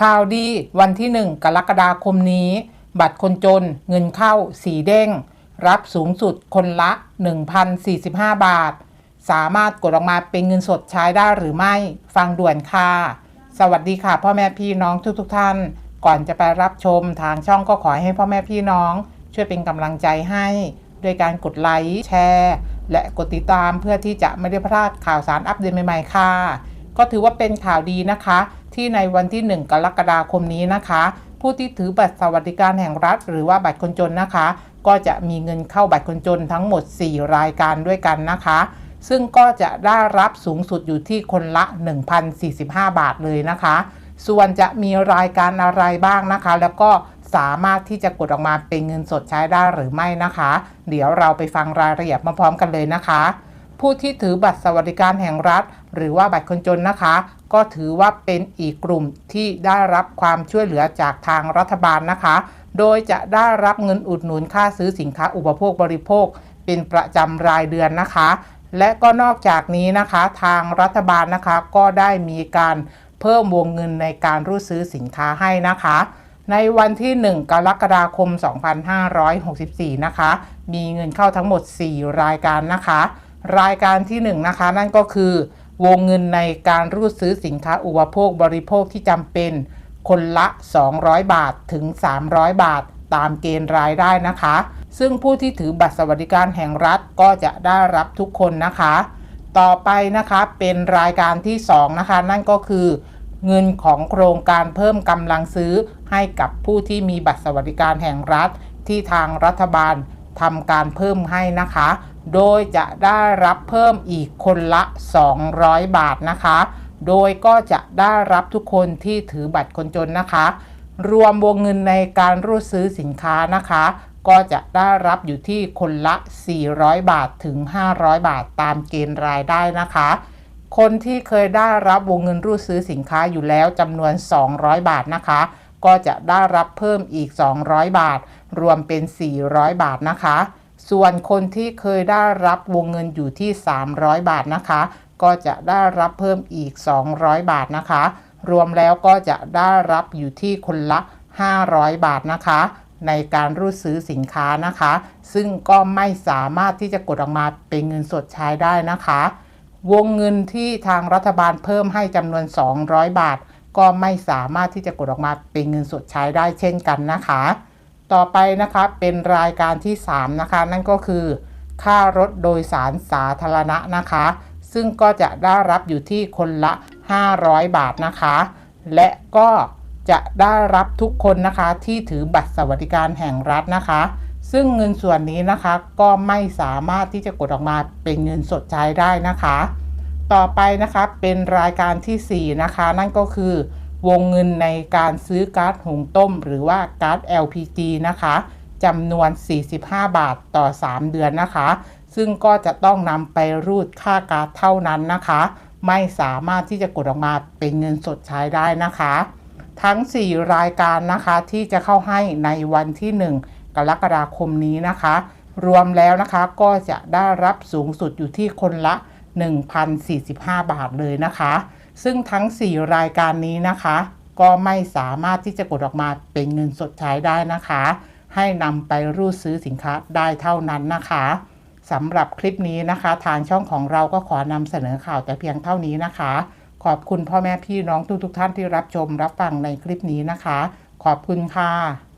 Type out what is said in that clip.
ข่าวดีวันที่ 1 กรกฎาคมนี้ บัตรคนจนเงินเข้าสีเด้ง รับสูงสุดคนละ 1,045 บาท สามารถกดออกมาเป็นเงินสดใช้ได้หรือไม่ ฟังด่วนค่ะ สวัสดีค่ะ พ่อแม่พี่น้องทุกๆทท่าน ก่อนจะไปรับชมทางช่องก็ขอให้พ่อแม่พี่น้อง ช่วยเป็นกำลังใจให้ด้วยการกดไลค์แชร์ และกดติดตามเพื่อที่จะไม่ได้พลาดข่าวสารอัปเดตใหม่ๆค่ะ ก็ถือว่าเป็นข่าวดีนะคะ ที่ในวันที่ 1 กรกฎาคมนี้นะคะ ผู้ที่ถือบัตรสวัสดิการแห่งรัฐ หรือว่าบัตรคนจนนะคะ ก็จะมีเงินเข้าบัตรคนจนทั้งหมด 4 รายการด้วยกันนะคะ ซึ่งก็จะได้รับสูงสุดอยู่ที่คนละ 1,045 บาทเลยนะคะ ส่วนจะมีรายการอะไรบ้างนะคะ แล้วก็สามารถที่จะกดออกมาเป็นเงินสดใช้ได้หรือไม่นะคะ เดี๋ยวเราไปฟังรายละเอียดมาพร้อมกันเลยนะคะ ผู้ที่ถือบัตรสวัสดิการแห่งรัฐ หรือว่าบัตรคนจนนะคะ ก็ถือว่าเป็นอีกกลุ่มที่ได้รับความช่วยเหลือจากทางรัฐบาลนะคะ โดยจะได้รับเงินอุดหนุนค่าซื้อสินค้าอุปโภคบริโภค เป็นประจำรายเดือนนะคะ และก็นอกจากนี้นะคะ ทางรัฐบาลนะคะก็ได้มีการเพิ่มวงเงินในการรูดซื้อสินค้าให้นะคะ ในวันที่ 1 กรกฎาคม 2564 นะคะ มีเงินเข้าทั้งหมด 4 รายการนะคะ รายการที่1นนะคะ นั่นก็คือ วงเงินในการรูดซื้อสินค้าอุปโภคบริโภคที่จำเป็น คนละ 200 บาทถึง 300 บาท ตามเกณฑ์รายได้นะคะ ซึ่งผู้ที่ถือบัตรสวัสดิการแห่งรัฐก็จะได้รับทุกคนนะคะ ต่อไปนะคะเป็นรายการที่ 2 นะคะ นั่นก็คือ เงินของโครงการเพิ่มกำลังซื้อให้กับผู้ที่มีบัตรสวัสดิการแห่งรัฐที่ทางรัฐบาลทำการเพิ่มให้นะคะ โดยจะได้รับเพิ่มอีกคนละ 200 บาทนะคะ โดยก็จะได้รับทุกคนที่ถือบัตรคนจนนะคะ รวมวงเงินในการรูดซื้อสินค้านะคะ ก็จะได้รับอยู่ที่คนละ 400 บาทถึง 500 บาทตามเกณฑ์รายได้นะคะ คนที่เคยได้รับวงเงินรูดซื้อสินค้าอยู่แล้วจำนวน 200 บาทนะคะก็จะได้รับเพิ่มอีก 200 บาท รวมเป็น 400 บาทนะคะ ส่วนคนที่เคยได้รับวงเงินอยู่ที่ 300 บาทนะคะ ก็จะได้รับเพิ่มอีก 200 บาทนะคะ รวมแล้วก็จะได้รับอยู่ที่คนละ 500 บาทนะคะ ในการรูดซื้อสินค้านะคะ ซึ่งก็ไม่สามารถที่จะกดออกมาเป็นเงินสดใช้ได้นะคะ วงเงินที่ทางรัฐบาลเพิ่มให้จำนวน 200 บาท ก็ไม่สามารถที่จะกดออกมาเป็นเงินสดใช้ได้เช่นกันนะคะ ต่อไปนะคะเป็นรายการที่ 3 นะคะ นั่นก็คือ ค่ารถโดยสารสาธารณะนะคะ ซึ่งก็จะได้รับอยู่ที่คนละ 500 บาทนะคะ และก็จะได้รับทุกคนนะคะที่ถือบัตรสวัสดิการแห่งรัฐนะคะ ซึ่งเงินส่วนนี้นะคะก็ไม่สามารถที่จะกดออกมาเป็นเงินสดใช้ได้นะคะ ต่อไปนะคะเป็นรายการทีสี่4 นะคะ นั่นก็คือ วงเงินในการซื้อก๊าซหุงต้ม หรือว่าก๊าซ LPG นะคะจำนวน 45 บาทต่อ 3 เดือนนะคะ ซึ่งก็จะต้องนำไปรูดค่าก๊าซเท่านั้นนะคะ ไม่สามารถที่จะกดออกมาเป็นเงินสดใช้ได้นะคะ ทั้ง 4 รายการนะคะที่จะเข้าให้ในวันที่ 1 กรกฎาคมนี้นะคะ รวมแล้วนะคะก็จะได้รับสูงสุดอยู่ที่คนละ 1,045 บาทเลยนะคะ ซึ่งทั้ง 4 รายการนี้นะคะ ก็ไม่สามารถที่จะกดออกมาเป็นเงินสดใช้ได้นะคะ ให้นำไปรูดซื้อสินค้าได้เท่านั้นนะคะสำหรับคลิปนี้นะคะ ทางช่องของเราก็ขอนำเสนอข่าวแต่เพียงเท่านี้นะคะ ขอบคุณพ่อแม่พี่น้องทุกๆทท่านที่รับชมรับฟังในคลิปนี้นะคะ ขอบคุณค่ะ